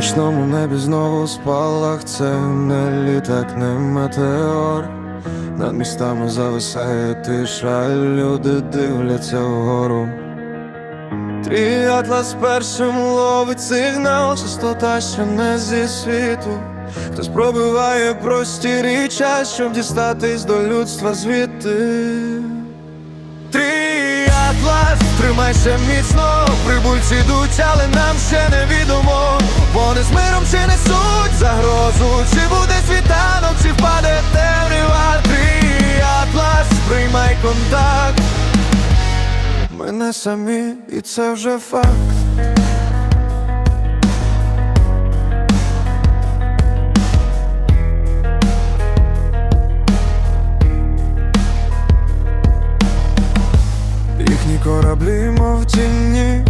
нічному небі знову спалах це не літак, не метеор. Над містами зависає тиша, люди дивляться вгору. Твій атлас першим ловить сигнал, частота, що не зі світу. Хтось пробиває простір і час, щоб дістатись до людства звідти. Твій тримайся міцно, прибульці йдуть, але нам ще невідомо. Вони з миром чи несуть загрозу, чи буде світанок, чи впаде темрява. Атлас, приймай контакт. Ми не самі, і це вже факт. Кораблі, мов тіні,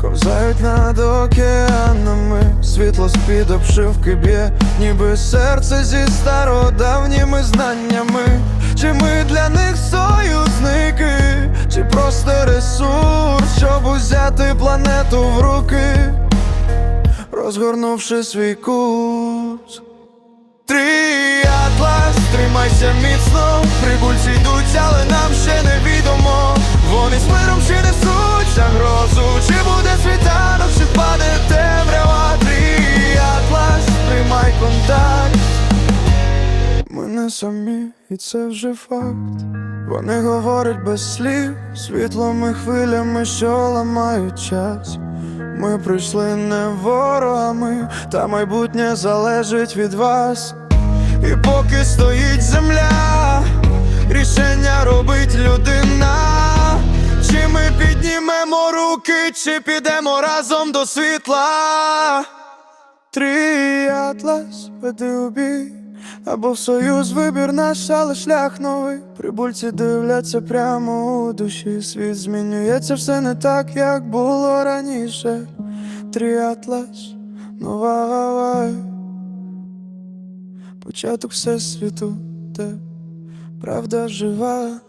ковзають над океанами. Світло з-під обшивки б'є, ніби серце зі стародавніми знаннями. Чи ми для них союзники, чи просто ресурс, щоб узяти планету в руки, розгорнувши свій курс. Самі, і це вже факт. Вони говорять без слів, світлом і хвилями, що ламають час. Ми прийшли не ворогами, та майбутнє залежить від вас. І поки стоїть земля, рішення робить людина. Чи ми піднімемо руки, чи підемо разом до світла? Трій атлас веди у бій, або союз вибір наш, але шлях новий. Прибульці дивляться прямо у душі. Світ змінюється все не так, як було раніше. Тріатлас, нова Гавай. Початок всесвіту, де правда жива.